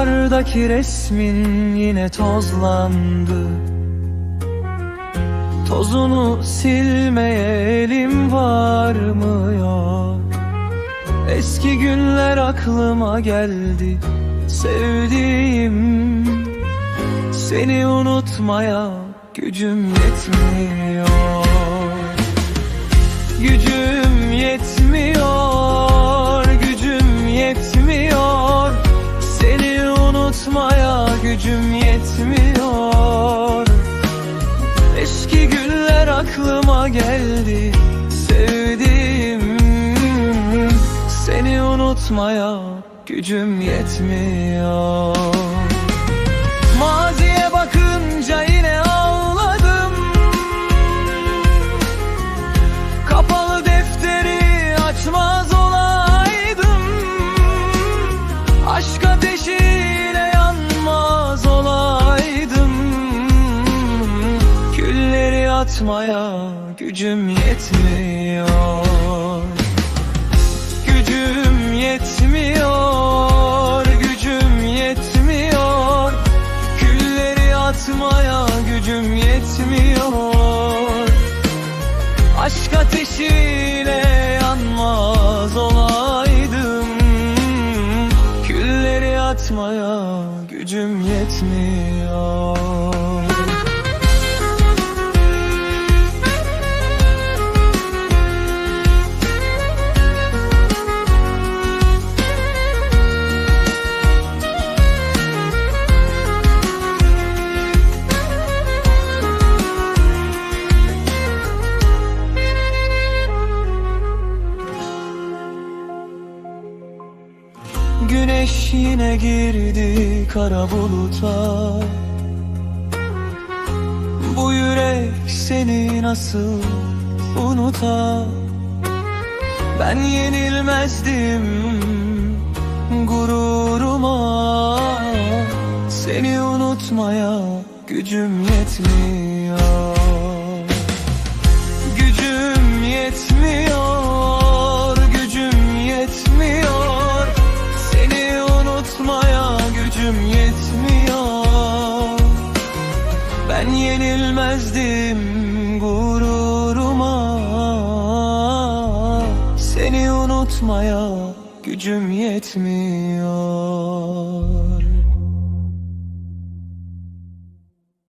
Kafamdaki resmin yine tozlandı. Tozunu silmeye elim varmıyor. Eski günler aklıma geldi Sevdiğim. Seni unutmaya gücüm yetmiyor geldi Sevdiğim. Seni unutmaya gücüm yetmiyor Külleri atmaya gücüm yetmiyor. Gücüm yetmiyor Gücüm yetmiyor. Külleri atmaya gücüm yetmiyor. Aşk ateşiyle yanmaz olaydım. Külleri atmaya gücüm yetmiyor Güneş yine girdi kara buluta. Bu yürek seni nasıl unuta Ben yenilmezdim gururuma. Seni unutmaya gücüm yetmiyor yenilmezdim gururuma. Seni unutmaya gücüm yetmiyor